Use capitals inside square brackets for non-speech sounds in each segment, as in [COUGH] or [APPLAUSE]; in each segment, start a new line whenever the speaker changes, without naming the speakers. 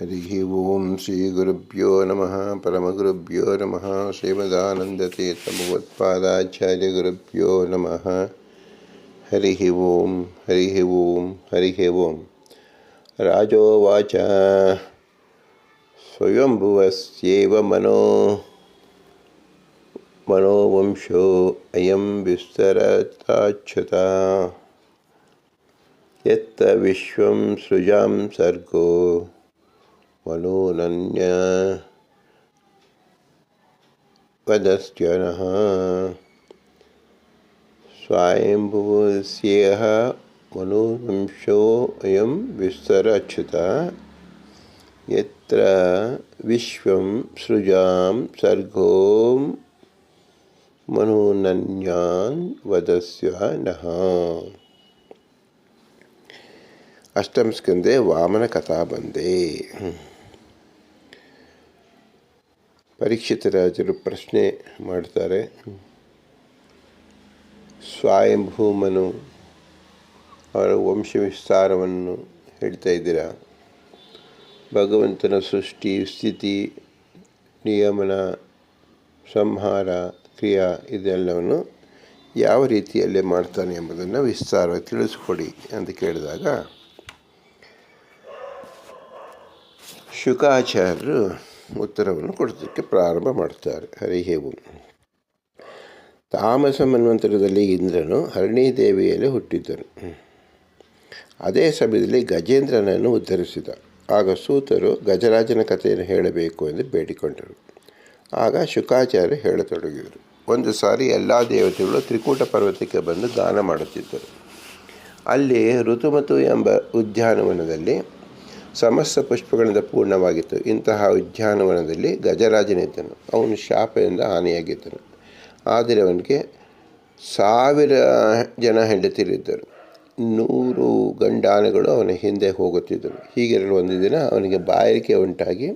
हरिः ओं श्रीगुरुभ्यो नमः, परमगुरुभ्यो नमः श्रीमदानन्दतीर्थभगवत्पादाचार्यगुरुभ्यो नमः। हरिः ओं हरिः ओं हरिः ओं। राजोवाच, स्वयंभुवस्येव मनो, मनोवंशो अयं विस्तरताच्छ्युता यत्त विश्वं सृजां सर्गो वलोनन्या वदस्त्यनः स्वायम्भुवस्येह मनोवंशोऽयं विस्तरच्युत यत्र विश्वं सृजां सर्गों मनोनन्यान् वदस्य नः अष्टमस्कन्दे वामनकथा बन्दे ಪರೀಕ್ಷಿತ ರಾಜರು ಪ್ರಶ್ನೆ ಮಾಡ್ತಾರೆ. ಸ್ವಯಂಭೂಮನು ಅವರ ವಂಶ ವಿಸ್ತಾರವನ್ನು ಹೇಳ್ತಾ ಇದ್ದೀರಾ? ಭಗವಂತನ ಸೃಷ್ಟಿ, ಸ್ಥಿತಿ, ನಿಯಮನ ಸಂಹಾರ, ಕ್ರಿಯಾ ಇದೆಲ್ಲವನ್ನು ಯಾವ ರೀತಿಯಲ್ಲಿ ಮಾಡ್ತಾನೆ ಎಂಬುದನ್ನು ವಿಸ್ತಾರವಾಗಿ ತಿಳಿಸ್ಕೊಡಿ ಅಂತ ಕೇಳಿದಾಗ, ಶುಕಾಚಾರ್ಯರು ಉತ್ತರವನ್ನು ಕೊಡೋದಕ್ಕೆ ಪ್ರಾರಂಭ ಮಾಡ್ತಾರೆ ಹರಿಹೇವು ತಾಮಸ ಮನ್ವಂತರದಲ್ಲಿ ಇಂದ್ರನು ಹರಣಿ ದೇವಿಯಲ್ಲಿ ಹುಟ್ಟಿದ್ದನು ಅದೇ ಸಮಯದಲ್ಲಿ ಗಜೇಂದ್ರನನ್ನು ಉದ್ಧರಿಸಿದ. ಆಗ ಸೂತರು ಗಜರಾಜನ ಕಥೆಯನ್ನು ಹೇಳಬೇಕು ಎಂದು ಬೇಡಿಕೊಂಡರು. ಆಗ ಶುಕಾಚಾರ್ಯ ಹೇಳತೊಡಗಿದರು. ಒಂದು ಸಾರಿ ಎಲ್ಲ ದೇವತೆಗಳು ತ್ರಿಕೂಟ ಪರ್ವತಕ್ಕೆ ಬಂದು ದಾನ ಮಾಡುತ್ತಿದ್ದರು. ಅಲ್ಲಿ ಋತುಮತು ಎಂಬ ಉದ್ಯಾನವನದಲ್ಲಿ ಸಮಸ್ತ ಪುಷ್ಪಗಳಿಂದ ಪೂರ್ಣವಾಗಿತ್ತು. ಇಂತಹ ಉದ್ಯಾನವನದಲ್ಲಿ ಗಜರಾಜನಿದ್ದನು. ಅವನು ಶಾಪದಿಂದ ಹಾನಿಯಾಗಿದ್ದನು. ಆದರೆ ಅವನಿಗೆ ಸಾವಿರ ಜನ ಹೆಂಡತಿರಿದ್ದರು. ನೂರು ಗಂಡಾನೆಗಳು ಅವನ ಹಿಂದೆ ಹೋಗುತ್ತಿದ್ದರು. ಹೀಗಿರಲು ಒಂದು ದಿನ ಅವನಿಗೆ ಬಾಯಾರಿಕೆ ಉಂಟಾಗಿ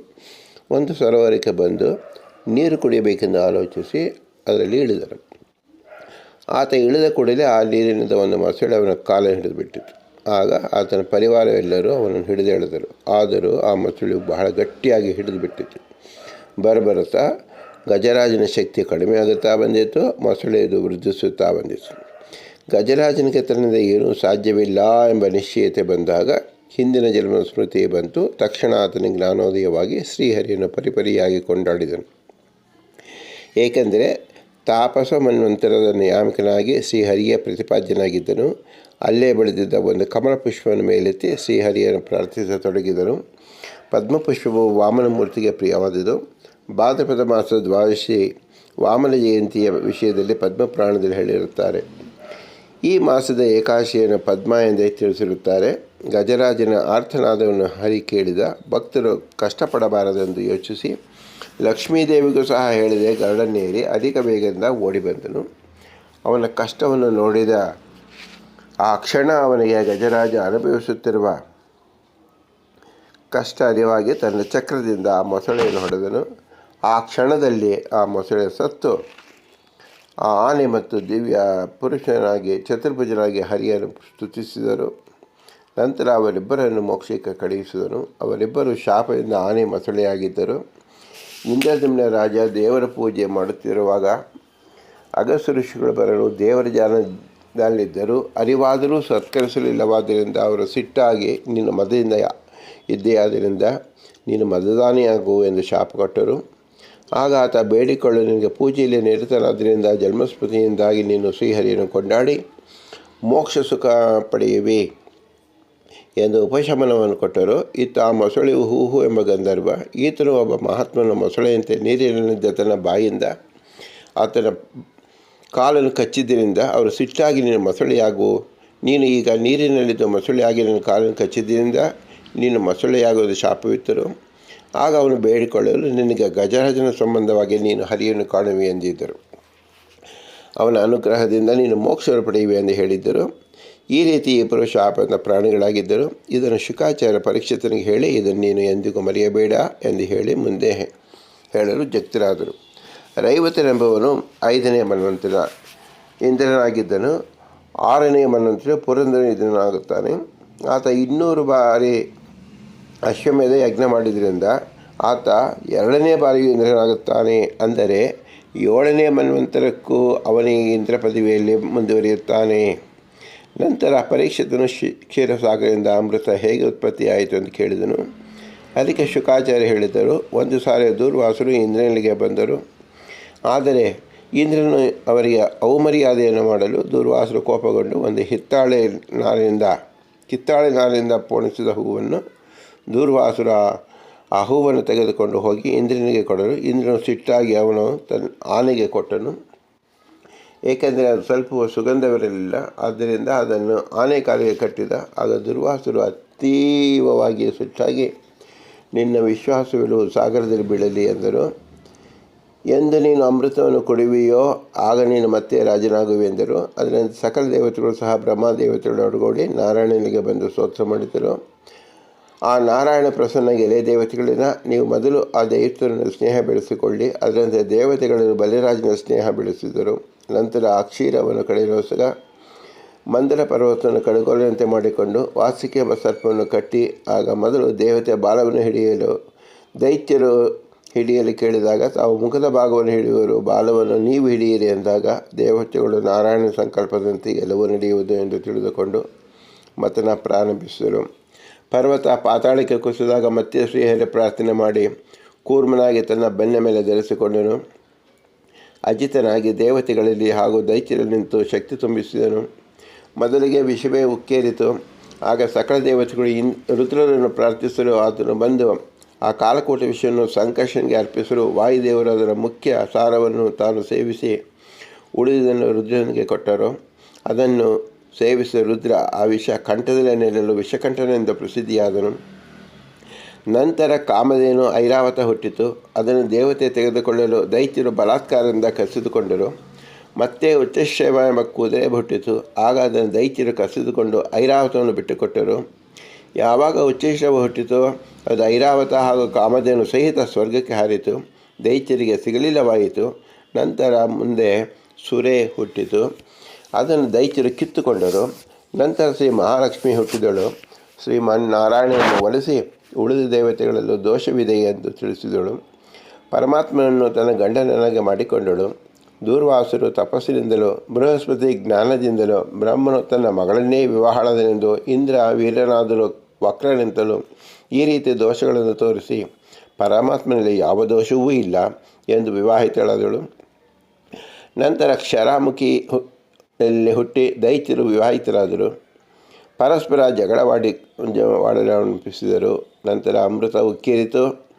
ಒಂದು ಸರೋವರಕ್ಕೆ ಬಂದು ನೀರು ಕುಡಿಯಬೇಕೆಂದು ಆಲೋಚಿಸಿ ಅದರಲ್ಲಿ ಇಳಿದರು. ಆತ ಇಳಿದ ಕೂಡಲೇ ಆ ನೀರಿನಿಂದ ಒಂದು ಮೊಸಳೆ ಅವನ ಕಾಲ ಹಿಡಿದು ಬಿಟ್ಟಿತ್ತು ಆಗ ಆತನ ಪರಿವಾರವೆಲ್ಲರೂ ಅವನನ್ನು ಹಿಡಿದು ಎಳೆದರು ಆದರೂ ಆ ಮೊಸಳೆಯು ಬಹಳ ಗಟ್ಟಿಯಾಗಿ ಹಿಡಿದು ಬಿಟ್ಟಿತು ಬರಬರುತ್ತಾ ಗಜರಾಜನ ಶಕ್ತಿ ಕಡಿಮೆ ಆಗುತ್ತಾ ಬಂದಿತ್ತು ಮೊಸಳೆಯದು ವೃದ್ಧಿಸುತ್ತಾ ಬಂದಿತ್ತು ಗಜರಾಜನಿಗೆ ತನ್ನಿಂದ ಏನೂ ಸಾಧ್ಯವಿಲ್ಲ ಎಂಬ ನಿಶ್ಚಯತೆ ಬಂದಾಗ ಹಿಂದಿನ ಜನ್ಮ ಸ್ಮೃತಿ ಬಂತು. ತಕ್ಷಣ ಆತನ ಜ್ಞಾನೋದಯವಾಗಿ ಶ್ರೀಹರಿಯನ್ನು ಪರಿಪರಿಯಾಗಿ ಕೊಂಡಾಡಿದನು. ಏಕೆಂದರೆ ತಾಪಸ ಮನ್ವಂತರದ ನಿಯಾಮಕನಾಗಿ ಶ್ರೀಹರಿಯ ಪ್ರತಿಪಾದ್ಯನಾಗಿದ್ದನು. ಅಲ್ಲೇ ಬೆಳೆದಿದ್ದ ಒಂದು ಕಮಲ ಪುಷ್ಪವನ್ನು ಮೇಲೆತ್ತಿ ಶ್ರೀಹರಿಯನ್ನು ಪ್ರಾರ್ಥಿಸತೊಡಗಿದರು ಪದ್ಮಪುಷ್ಪವು ವಾಮನ ಮೂರ್ತಿಗೆ ಪ್ರಿಯವಾದುದು ಭಾದ್ರಪದ ಮಾಸದ ದ್ವಾದಶಿ ವಾಮನ ಜಯಂತಿಯ ವಿಷಯದಲ್ಲಿ ಪದ್ಮಪುರಾಣದಲ್ಲಿ ಹೇಳಿರುತ್ತಾರೆ. ಈ ಮಾಸದ ಏಕಾಶಿಯನ್ನು ಪದ್ಮ ಎಂದೇ ತಿಳಿಸಿರುತ್ತಾರೆ. ಗಜರಾಜನ ಆರ್ಥನಾದವನ್ನು ಹರಿ ಕೇಳಿದ ಭಕ್ತರು ಕಷ್ಟಪಡಬಾರದೆಂದು ಯೋಚಿಸಿ ಲಕ್ಷ್ಮೀದೇವಿಗೂ ಸಹ ಹೇಳಿದೆ ಗರಡನ್ನೇರಿ ಅಧಿಕ ಬೇಗದಿಂದ ಓಡಿ ಬಂದನು. ಅವನ ಕಷ್ಟವನ್ನು ನೋಡಿದ ಆ ಕ್ಷಣ ಅವನಿಗೆ ಗಜರಾಜ ಅನುಭವಿಸುತ್ತಿರುವ ಕಷ್ಟ ಅರಿವಾಗಿ ತನ್ನ ಚಕ್ರದಿಂದ ಆ ಮೊಸಳೆಯನ್ನು ಹೊಡೆದನು. ಆ ಕ್ಷಣದಲ್ಲಿ ಆ ಮೊಸಳೆ ಸತ್ತು. ಆ ಆನೆ ಮತ್ತು ದಿವ್ಯ ಪುರುಷನಾಗಿ, ಚತುರ್ಭುಜನಾಗಿ ಹರಿಯನ್ನು ಸ್ತುತಿಸಿದರು. ನಂತರ ಅವರಿಬ್ಬರನ್ನು ಮೋಕ್ಷಕ್ಕೆ ಕಳುಹಿಸಿದನು. ಅವರಿಬ್ಬರು ಶಾಪದಿಂದ ಆನೆ ಮೊಸಳೆಯಾಗಿದ್ದರು. ಇಂದ್ರದಿಮ್ನ ರಾಜ ದೇವರ ಪೂಜೆ ಮಾಡುತ್ತಿರುವಾಗ ಅಗಸ್ತ್ಯ ಋಷಿಗಳು ಬರಲು ದೇವರ ಜಾನದಲ್ಲಿದ್ದರು ಅರಿವಾದರೂ ಸತ್ಕರಿಸಲಿಲ್ಲವಾದ್ದರಿಂದ ಅವರು ಸಿಟ್ಟಾಗಿ ನಿನ್ನ ಮದದಿಂದ ಇದ್ದೇ ಆದ್ದರಿಂದ ನೀನು ಮತದಾನಿಯಾಗು ಎಂದು ಶಾಪ ಕೊಟ್ಟರು. ಆಗ ಆತ, ಬೇಡಿಕೊಳ್ಳು, ನಿನಗೆ ಪೂಜೆಯಲ್ಲಿ ನಿರತನಾದ್ದರಿಂದ ಜನ್ಮಸ್ಮೃತಿಯಿಂದಾಗಿ ನೀನು ಶ್ರೀಹರಿಯನ್ನು ಕೊಂಡಾಡಿ, ಮೋಕ್ಷ ಸುಖ ಪಡೆಯುವೆ ಎಂದು ಉಪಶಮನವನ್ನು ಕೊಟ್ಟರು. ಇತ್ತ ಆ ಮೊಸಳೆಯು ಹೂಹು ಎಂಬ ಗಂಧರ್ವ, ಈತನು ಒಬ್ಬ ಮಹಾತ್ಮನ ಮೊಸಳೆಯಂತೆ ನೀರಿನಲ್ಲಿದ್ದ ತನ್ನ ಬಾಯಿಂದ ಆತನ ಕಾಲನ್ನು ಕಚ್ಚಿದ್ದರಿಂದ ಅವರು ಸಿಟ್ಟಾಗಿ ನೀನು ಮೊಸಳೆಯಾಗು. ನೀನು ಈಗ ನೀರಿನಲ್ಲಿದ್ದ ಮೊಸಳೆಯಾಗಿ ನನ್ನ ಕಾಲನ್ನು ಕಚ್ಚಿದ್ದರಿಂದ ನೀನು ಮೊಸಳೆಯಾಗುವುದು ಶಾಪವಿತ್ತರು. ಆಗ ಅವನು ಬೇಡಿಕೊಳ್ಳಲು ನಿನಗೆ ಗಜರಾಜನ ಸಂಬಂಧವಾಗಿ ನೀನು ಹರಿಯನ್ನು ಕಾಣುವೆ ಎಂದಿದ್ದರು. ಅವನ ಅನುಗ್ರಹದಿಂದ ನೀನು ಮೋಕ್ಷವನ್ನು ಪಡೆಯುವೆ ಎಂದು ಹೇಳಿದ್ದರು. ಈ ರೀತಿ ಇಬ್ಬರು ಶಾಪದ ಪ್ರಾಣಿಗಳಾಗಿದ್ದರು. ಇದನ್ನು ಶುಕಾಚಾರ್ಯ ಪರೀಕ್ಷಿತನಿಗೆ ಹೇಳಿ, ಇದನ್ನು ನೀನು ಎಂದಿಗೂ ಮರೆಯಬೇಡ ಎಂದು ಹೇಳಿ ಮುಂದೆ ಹೇಳಲು ಜಕ್ತರಾದರು. ರೈವತನೆಂಬವನು ಐದನೇ ಮನ್ವಂತರ ಇಂದ್ರನಾಗಿದ್ದನು, ಆರನೇ ಮನ್ವಂತರ ಪುರಂದರ ಇಂದ್ರನಾಗುತ್ತಾನೆ ಆತ ಇನ್ನೂರು ಬಾರಿ ಅಶ್ವಮೇಧ ಯಜ್ಞ ಮಾಡಿದ್ರಿಂದ ಆತ ಎರಡನೇ ಬಾರಿ ಇಂದ್ರನಾಗುತ್ತಾನೆ ಅಂದರೆ ಏಳನೇ ಮನ್ವಂತರಕ್ಕೂ ಅವನಿಗೆ ಇಂದ್ರ ಪದವಿಯಲ್ಲಿ ಮುಂದುವರಿಯುತ್ತಾನೆ. ನಂತರ ಪರೀಕ್ಷಿತನು ಶಿ ಅಮೃತ ಹೇಗೆ ಉತ್ಪತ್ತಿಯಾಯಿತು ಅಂತ ಕೇಳಿದನು. ಅದಕ್ಕೆ ಶುಕಾಚಾರ್ಯ ಹೇಳಿದರು, ಒಂದು ಸಾರಿ ದೂರ್ವಾಸರು ಇಂದ್ರನಿಗೆ ಬಂದರು. ಆದರೆ ಇಂದ್ರನು ಅವರಿಗೆ ಅವಮರ್ಯಾದೆಯನ್ನು ಮಾಡಲು ದುರ್ವಾಸರು ಕೋಪಗೊಂಡು ಒಂದು ಹಿತ್ತಾಳೆ ನಾರಿನಿಂದ ಕಿತ್ತಾಳೆ ನಾರಿನಿಂದ ಪೋಣಿಸಿದ ಹೂವನ್ನು ದುರ್ವಾಸುರ ಆ ಹೂವನ್ನು ತೆಗೆದುಕೊಂಡು ಹೋಗಿ ಇಂದ್ರನಿಗೆ ಕೊಡಲು ಇಂದ್ರನು ಸಿಟ್ಟಾಗಿ ಅವನು ತನ್ನ ಆನೆಗೆ ಕೊಟ್ಟನು. ಏಕೆಂದರೆ ಅದು ಸ್ವಲ್ಪ ಸುಗಂಧವಿರಲಿಲ್ಲ. ಆದ್ದರಿಂದ ಅದನ್ನು ಆನೆ ಕಾಲಿಗೆ ಕಟ್ಟಿದ, ಆಗ ದುರ್ವಾಸರು ಅತೀವವಾಗಿ ಸಿಟ್ಟಾಗಿ ನಿನ್ನ ವಿಶ್ವಾಸವಿರುವ ಸಾಗರದಲ್ಲಿ ಬೀಳಲಿ ಎಂದರು. ಎಂದು ನೀನು ಅಮೃತವನ್ನು ಕುಡಿವಿಯೋ, ಆಗ ನೀನು ಮತ್ತೆ ರಾಜನಾಗುವೆ ಎಂದರು. ಅದರಿಂದ ಸಕಲ ದೇವತೆಗಳು ಸಹ ಬ್ರಹ್ಮದೇವತೆಗಳು ಒಡಗೂಡಿ ನಾರಾಯಣನಿಗೆ ಬಂದು ಸ್ತೋತ್ರ ಮಾಡಿದರು. ಆ ನಾರಾಯಣ ಪ್ರಸನ್ನ ಎಲೆ ದೇವತೆಗಳನ್ನ ನೀವು ಮೊದಲು ಆ ದೈತ್ಯರನ್ನು ಸ್ನೇಹ ಬೆಳೆಸಿಕೊಳ್ಳಿ, ಅದರಂತೆ ದೇವತೆಗಳನ್ನು ಬಲಿರಾಜನ ಸ್ನೇಹ ಬೆಳೆಸಿದರು. ನಂತರ ಆ ಕ್ಷೀರವನ್ನು ಕಡೆಯೋಸಗ ಮಂದರ ಪರ್ವತವನ್ನು ಕಡೆಗೊಳ್ಳುವಂತೆ ಮಾಡಿಕೊಂಡು ವಾಸಿಕೆ ಸರ್ಪವನ್ನು ಕಟ್ಟಿ, ಆಗ ಮೊದಲು ದೇವತೆ ಬಾಲವನ್ನು ಹಿಡಿಯಲು ದೈತ್ಯರು ಹಿಡಿಯಲು ಕೇಳಿದಾಗ ತಾವು ಮುಖದ ಭಾಗವನ್ನು ಹಿಡಿಯುವರು. ಬಾಲವನ್ನು ನೀವು ಹಿಡಿಯಿರಿ ಎಂದಾಗ ದೇವತೆಗಳು ನಾರಾಯಣ ಸಂಕಲ್ಪದಂತೆ ಗೆಲುವು ನಡೆಯುವುದು ಎಂದು ತಿಳಿದುಕೊಂಡು ಮತನ ಪ್ರಾರಂಭಿಸಿದರು. ಪರ್ವತ ಪಾತಾಳಕ್ಕೆ ಕುಸಿದಾಗ ಮತ್ತೆ ಶ್ರೀಹರಿ ಪ್ರಾರ್ಥನೆ ಮಾಡಿ ಕೂರ್ಮನಾಗಿ ತನ್ನ ಬೆನ್ನ ಮೇಲೆ ಧರಿಸಿಕೊಂಡನು. ಅಜಿತನಾಗಿ ದೇವತೆಗಳಲ್ಲಿ ಹಾಗೂ ದೈತ್ಯರು ನಿಂತು ಶಕ್ತಿ ತುಂಬಿಸಿದನು. ಮೊದಲಿಗೆ ವಿಷವೇ ಉಕ್ಕೇರಿತು. ಆಗ ಸಕಲ ದೇವತೆಗಳು ಇನ್ ರುದ್ರರನ್ನು ಪ್ರಾರ್ಥಿಸಲು ಆತನು ಬಂದು ಆ ಕಾಲಕೂಟ ವಿಷಯವನ್ನು ಸಂಕರ್ಷನ್ಗೆ ಅರ್ಪಿಸಲು ವಾಯುದೇವರು ಅದರ ಮುಖ್ಯ ಸಾರವನ್ನು ತಾನು ಸೇವಿಸಿ ಉಳಿದುದನ್ನು ರುದ್ರನಿಗೆ ಕೊಟ್ಟರು. ಅದನ್ನು ಸೇವಿಸಿದ ರುದ್ರ ಆ ವಿಷ ಕಂಠದಲ್ಲೇ ನೆಲೆಯಲು ವಿಷಕಂಠನೆಂದು ಪ್ರಸಿದ್ಧಿಯಾದನು. ನಂತರ ಕಾಮಧೇನು ಐರಾವತ ಹುಟ್ಟಿತು. ಅದನ್ನು ದೇವತೆ ತೆಗೆದುಕೊಳ್ಳಲು ದೈತ್ಯರು ಬಲಾತ್ಕಾರದಿಂದ ಕಸಿದುಕೊಂಡರು. ಮತ್ತೆ ಉಚ್ಚಶ್ರವ ಎಂಬ ಕುದುರೆ ಹುಟ್ಟಿತು. ಆಗ ಅದನ್ನು ದೈತ್ಯರು ಕಸಿದುಕೊಂಡು ಐರಾವತವನ್ನು ಬಿಟ್ಟುಕೊಟ್ಟರು. ಯಾವಾಗ ಉಚ್ಚಶ್ರವ ಹುಟ್ಟಿತೋ ಅದು ಐರಾವತ ಹಾಗೂ ಕಾಮಧೇನು ಸಹಿತ ಸ್ವರ್ಗಕ್ಕೆ ಹಾರಿತು. ದೈತ್ಯರಿಗೆ ಸಿಗಲಿಲ್ಲವಾಯಿತು. ನಂತರ ಮುಂದೆ ಸುರೆ ಹುಟ್ಟಿತು. ಅದನ್ನು ದೈತ್ಯರು ಕಿತ್ತುಕೊಂಡರು. ನಂತರ ಶ್ರೀ ಮಹಾಲಕ್ಷ್ಮಿ ಹುಟ್ಟಿದಳು. ಶ್ರೀಮನ್ ನಾರಾಯಣನನ್ನು ಒಲಿಸಿ ಉಳಿದ ದೇವತೆಗಳಲ್ಲೂ ದೋಷವಿದೆ ಎಂದು ತಿಳಿಸಿದಳು. ಪರಮಾತ್ಮನನ್ನು ತನ್ನ ಗಂಡನನ್ನಾಗಿ ಮಾಡಿಕೊಂಡಳು. ದೂರ್ವಾಸರು ತಪಸ್ಸಿನಿಂದಲೂ, ಬೃಹಸ್ಪತಿ ಜ್ಞಾನದಿಂದಲೂ, ಬ್ರಹ್ಮನು ತನ್ನ ಮಗಳನ್ನೇ ವಿವಾಹಳದನೆಂದು ಇಂದ್ರ ವೀರನಾದರೂ ವಕ್ರನೆಂತಲೂ ಈ ರೀತಿ ದೋಷಗಳನ್ನು ತೋರಿಸಿ ಪರಮಾತ್ಮನಲ್ಲಿ ಯಾವ ದೋಷವೂ ಇಲ್ಲ ಎಂದು ವಿವಾಹಿತಳಾದಳು. ನಂತರ ಕ್ಷರಾಮುಖಿ ಹುಲ್ಲಿ ಹುಟ್ಟಿ ದೈತ್ಯರು ವಿವಾಹಿತರಾದರು. ಪರಸ್ಪರ ಜಗಳವಾಡಿ ವಾಡಲಾರಂಭಿಸಿದರು ನಂತರ ಅಮೃತ ಉಕ್ಕೇರಿತು.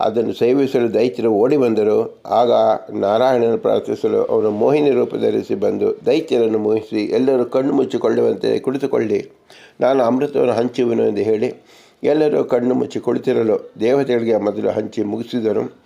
ಅದನ್ನು ಸೇವಿಸಲು ದೈತ್ಯರು ಓಡಿ ಬಂದರು. ಆಗ ನಾರಾಯಣನ ಪ್ರಾರ್ಥಿಸಲು ಅವನು ಮೋಹಿನಿ ರೂಪ ಧರಿಸಿ ಬಂದು ದೈತ್ಯರನ್ನು ಮೋಹಿಸಿ, ಎಲ್ಲರೂ ಕಣ್ಣು ಮುಚ್ಚಿಕೊಳ್ಳುವಂತೆ ಕುಳಿತುಕೊಳ್ಳಿ. ನಾನು ಅಮೃತವನ್ನು ಹಂಚುವೆನು ಎಂದು ಹೇಳಿ, ಎಲ್ಲರೂ ಕಣ್ಣು ಮುಚ್ಚಿ ಕುಳಿತಿರಲು ದೇವತೆಗಳಿಗೆ ಮೊದಲು ಹಂಚಿ ಮುಗಿಸಿದರು.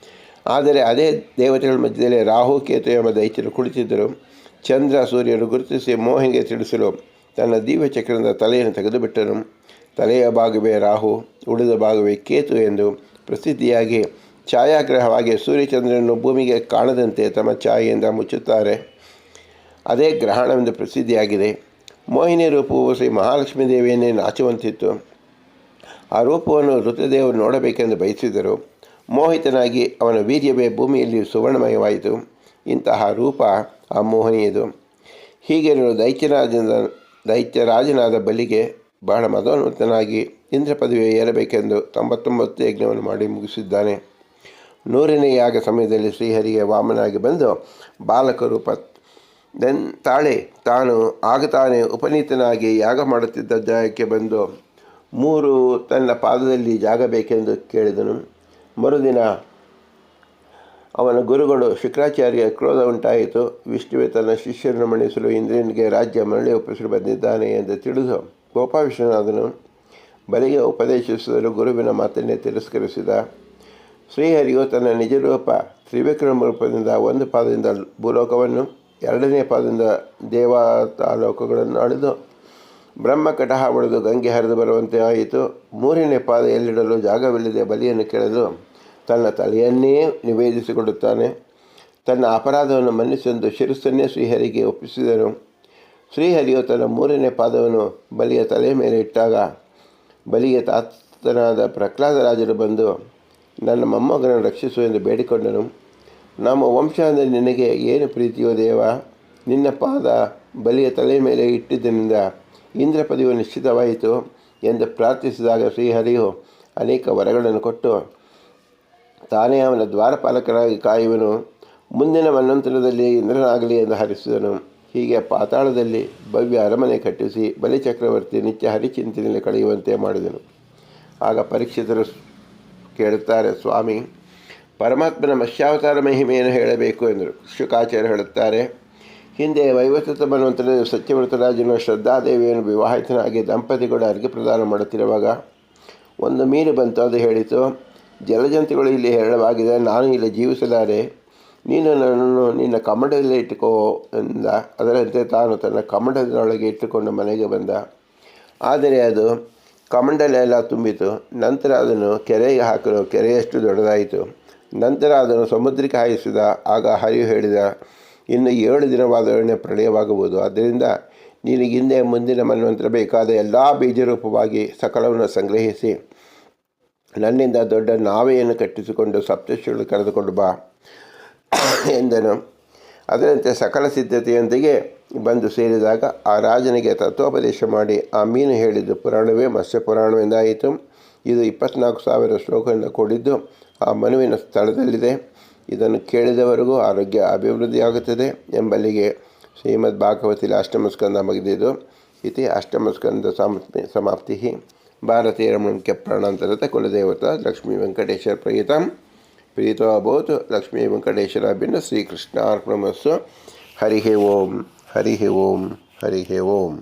ಆದರೆ ಅದೇ ದೇವತೆಗಳ ಮಧ್ಯದಲ್ಲಿ ರಾಹು, ಕೇತು ಎಂಬ ದೈತ್ಯರು ಕುಳಿತಿದ್ದರು. ಚಂದ್ರ ಸೂರ್ಯರು ಗುರುತಿಸಿ ಮೋಹಿಗೆ ತಿಳಿಸಲು ತನ್ನ ದಿವ್ಯ ಚಕ್ರದ ತಲೆಯನ್ನು ತೆಗೆದುಬಿಟ್ಟನು. ತಲೆಯ ಭಾಗವೇ ರಾಹು, ಉಳಿದ ಭಾಗವೇ ಕೇತು ಎಂದು ಪ್ರಸಿದ್ಧಿಯಾಗಿ ಛಾಯಾಗ್ರಹವಾಗಿ ಸೂರ್ಯಚಂದ್ರನನ್ನು ಭೂಮಿಗೆ ಕಾಣದಂತೆ ತಮ್ಮ ಛಾಯೆಯಿಂದ ಮುಚ್ಚುತ್ತಾರೆ. ಅದೇ ಗ್ರಹಣವೆಂದು ಪ್ರಸಿದ್ಧಿಯಾಗಿದೆ. ಮೋಹಿನಿ ರೂಪವು ಶ್ರೀ ಮಹಾಲಕ್ಷ್ಮೀ ದೇವಿಯನ್ನೇ ನಾಚುವಂತಿತ್ತು. ಆ ರೂಪವನ್ನು ಋತುದೇವರು ನೋಡಬೇಕೆಂದು ಬಯಸಿದರು. ಮೋಹಿತನಾಗಿ ಅವನ ವೀರ್ಯವೇ ಭೂಮಿಯಲ್ಲಿ ಸುವರ್ಣಮಯವಾಯಿತು. ಇಂತಹ ರೂಪ ಆ ಮೋಹಿನಿಯದು. ಹೀಗಿರಲು ದೈತ್ಯರಾಜನ ದೈತ್ಯರಾಜನಾದ ಬಲಿಗೆ ಬಹಳ ಮದೋನ್ಮತನಾಗಿ ಇಂದ್ರ ಪದವಿ ಏರಬೇಕೆಂದು ತೊಂಬತ್ತೊಂಬತ್ತು ಯಜ್ಞವನ್ನು ಮಾಡಿ ಮುಗಿಸಿದ್ದಾನೆ. ನೂರನೇ ಯಾಗ ಸಮಯದಲ್ಲಿ ಶ್ರೀಹರಿಗೆ ವಾಮನಾಗಿ ಬಂದು ಬಾಲಕರು ದೆನ್ ತಾಳೆ, ತಾನು ಆಗ ತಾನೇ ಉಪನೀತನಾಗಿ ಯಾಗ ಮಾಡುತ್ತಿದ್ದ ಜಾಗಕ್ಕೆ ಬಂದು ಮೂರು ತನ್ನ ಪಾದದಲ್ಲಿ ಜಾಗ ಬೇಕೆಂದು ಕೇಳಿದನು. ಮರುದಿನ ಅವನ ಗುರುಗಳು ಶುಕ್ರಾಚಾರ್ಯ ಕ್ರೋಧ ಉಂಟಾಯಿತು. ವಿಷ್ಣುವೆ ತನ್ನ ಶಿಷ್ಯರನ್ನು ಮಣಿಸಲು ಇಂದ್ರನಿಗೆ ರಾಜ್ಯ ಮರಳಿ ಒಪ್ಪಿಸಲು ಬಂದಿದ್ದಾನೆ ಎಂದು ತಿಳಿದು ಗೋಪಾವಿಷ್ಣುನಾದನು ಬಲಿಗೆ ಉಪದೇಶಿಸಿದರು ಗುರುವಿನ ಮಾತನ್ನೇ ತಿರಸ್ಕರಿಸಿದ. ಶ್ರೀಹರಿಯು ತನ್ನ ನಿಜರೂಪ ತ್ರಿವಿಕ್ರಮ ರೂಪದಿಂದ ಒಂದು ಪಾದದಿಂದ ಭೂಲೋಕವನ್ನು, ಎರಡನೇ ಪಾದದಿಂದ ದೇವತಾಲೋಕಗಳನ್ನು ಅಳೆದು ಬ್ರಹ್ಮಕಟಹ ಒಡೆದು ಗಂಗೆ ಹರಿದು ಬರುವಂತೆ ಆಯಿತು. ಮೂರನೇ ಪಾದ ಎಲ್ಲಿಡಲು ಜಾಗವಿಲ್ಲದೆ ಬಲಿಯನ್ನು ಕೆಳೆದು ತನ್ನ ತಲೆಯನ್ನೇ ನಿವೇದಿಸಿಕೊಡುತ್ತಾನೆ ತನ್ನ ಅಪರಾಧವನ್ನು ಮನ್ನಿಸೆಂದು ಶಿರಸ್ಸನ್ನೇ ಶ್ರೀಹರಿಗೆ ಒಪ್ಪಿಸಿದನು. ಶ್ರೀಹರಿಯು ತನ್ನ ಮೂರನೇ ಪಾದವನ್ನು ಬಲಿಯ ತಲೆ ಮೇಲೆ ಇಟ್ಟಾಗ ಬಲಿಯ ತಾತನಾದ ಪ್ರಹ್ಲಾದರಾಜರು ಬಂದು, ನನ್ನ ಮೊಮ್ಮಗನನ್ನು ರಕ್ಷಿಸು ಎಂದು ಬೇಡಿಕೊಂಡನು. ನಮ್ಮ ವಂಶ ಅಂದರೆ ನಿನಗೆ ಏನು ಪ್ರೀತಿಯೋ ದೇವ, ನಿನ್ನ ಪಾದ ಬಲಿಯ ತಲೆ ಮೇಲೆ ಇಟ್ಟಿದ್ದರಿಂದ ಇಂದ್ರ ಪದವಿಯು ನಿಶ್ಚಿತವಾಯಿತು ಎಂದು ಪ್ರಾರ್ಥಿಸಿದಾಗ ಶ್ರೀಹರಿಯು ಅನೇಕ ವರಗಳನ್ನು ಕೊಟ್ಟು, ತಾನೇ ಅವನ ದ್ವಾರಪಾಲಕರಾಗಿ ಕಾಯುವನು, ಮುಂದಿನ ಮನ್ವಂತರದಲ್ಲಿ ಇಂದ್ರನಾಗಲಿ ಎಂದು ಹರಿಸಿದನು. ಹೀಗೆ ಪಾತಾಳದಲ್ಲಿ ಭವ್ಯ ಅರಮನೆ ಕಟ್ಟಿಸಿ ಬಲಿಚಕ್ರವರ್ತಿ ನಿತ್ಯ ಹರಿಚಿಂತನೆಯಲ್ಲಿ ಕಳೆಯುವಂತೆ ಮಾಡಿದನು. ಆಗ ಪರೀಕ್ಷಿತರು ಕೇಳುತ್ತಾರೆ, ಸ್ವಾಮಿ, ಪರಮಾತ್ಮನ ಮತ್ಸ್ಯಾವತಾರ ಮಹಿಮೆಯನ್ನು ಹೇಳಬೇಕು? ಎಂದರು. ಶುಕಾಚಾರ್ಯ ಹೇಳುತ್ತಾರೆ, ಹಿಂದೆ ವೈವಸ್ವತ ಮನ್ವಂತರದಲ್ಲಿ ಸತ್ಯವ್ರತರಾಜನು ಶ್ರದ್ಧಾದೇವಿಯನ್ನು ವಿವಾಹಿತನಾಗಿ ದಂಪತಿಗಳು ಅರ್ಘ್ಯ ಪ್ರದಾನ ಮಾಡುತ್ತಿರುವಾಗ ಒಂದು ಮೀನು ಬಂತು. ಅದು ಹೇಳಿತು, ಜಲಜಂತುಗಳು ಇಲ್ಲಿ ಹೇರಳವಾಗಿದೆ ನಾನು ಇಲ್ಲಿ ಜೀವಿಸಲಾರೆ. ನೀನು ನನ್ನನ್ನು ನಿನ್ನ ಕಮಂಡದಲ್ಲಿ ಇಟ್ಟುಕೋ ಎಂದ. ಅದರಂತೆ ತಾನು ತನ್ನ ಕಮಂಡದೊಳಗೆ ಇಟ್ಟುಕೊಂಡು ಮನೆಗೆ ಬಂದ. ಆದರೆ ಅದು ಕಮಂಡಲೆಲ್ಲ ತುಂಬಿತು. ನಂತರ ಅದನ್ನು ಕೆರೆಗೆ ಹಾಕಲು ಕೆರೆಯಷ್ಟು ದೊಡ್ಡದಾಯಿತು. ನಂತರ ಅದನ್ನು ಸಮುದ್ರಕ್ಕೆ ಹಾಯಿಸಿದ. ಆಗ ಹರಿವು ಹೇಳಿದ, ಇನ್ನು ಏಳು ದಿನವಾದೊಡನೆ ಪ್ರಳಯವಾಗುವುದು ಆದ್ದರಿಂದ ನೀನು ಹಿಂದೆ ಮುಂದಿನ ಮನ್ವಂತರ ಬೇಕಾದ ಎಲ್ಲ ಬೀಜರೂಪವಾಗಿ ಸಕಲವನ್ನು ಸಂಗ್ರಹಿಸಿ. ನನ್ನಿಂದ ದೊಡ್ಡ ನಾವೆಯನ್ನು ಕಟ್ಟಿಸಿಕೊಂಡು ಸಪ್ತಶಿಗಳು ಕರೆದುಕೊಂಡು ಬಾ. [COUGHS] ಎಂದನು. ಅದರಂತೆ ಸಕಲ ಸಿದ್ಧತೆಯೊಂದಿಗೆ ಬಂದು ಸೇರಿದಾಗ ಆ ರಾಜನಿಗೆ ತತ್ವೋಪದೇಶ ಮಾಡಿ ಆ ಮೀನು ಹೇಳಿದ್ದು ಪುರಾಣವೇ ಮತ್ಸ್ಯ ಪುರಾಣವೆಂದಾಯಿತು. ಇದು ಇಪ್ಪತ್ನಾಲ್ಕು ಸಾವಿರ ಶ್ಲೋಕದಿಂದ ಕೂಡಿದ್ದು ಆ ಮನುವಿನ ಸ್ಥಳದಲ್ಲಿದೆ. ಇದನ್ನು ಕೇಳಿದವರೆಗೂ ಆರೋಗ್ಯ ಅಭಿವೃದ್ಧಿಯಾಗುತ್ತದೆ ಎಂಬಲ್ಲಿಗೆ ಶ್ರೀಮದ್ ಭಾಗವತಿಲಿ ಅಷ್ಟಮಸ್ಕಂದ ಮುಗಿದಿದ್ದು, ಇತಿ ಅಷ್ಟಮಸ್ಕಂದ ಸಮಾಪ್ತಿ ಭಾರತೀಯ ರಮಣಕ್ಕೆ ಪ್ರಾಣಾಂತರದ ಕುಲದೇವತ ಲಕ್ಷ್ಮೀ ವೆಂಕಟೇಶ್ವರ ಪ್ರೀತಂ ಪ್ರೀತೋ ಅಭೂತ್ ಲಕ್ಷ್ಮೀ ವೆಂಕಟೇಶ್ವರ ಭಿನ್ನ ಶ್ರೀಕೃಷ್ಣಾರ್ಪಣಮಸ್ಸು ಹರಿ ಓಂ ಹರಿ ಓಂ ಹರಿ ಓಂ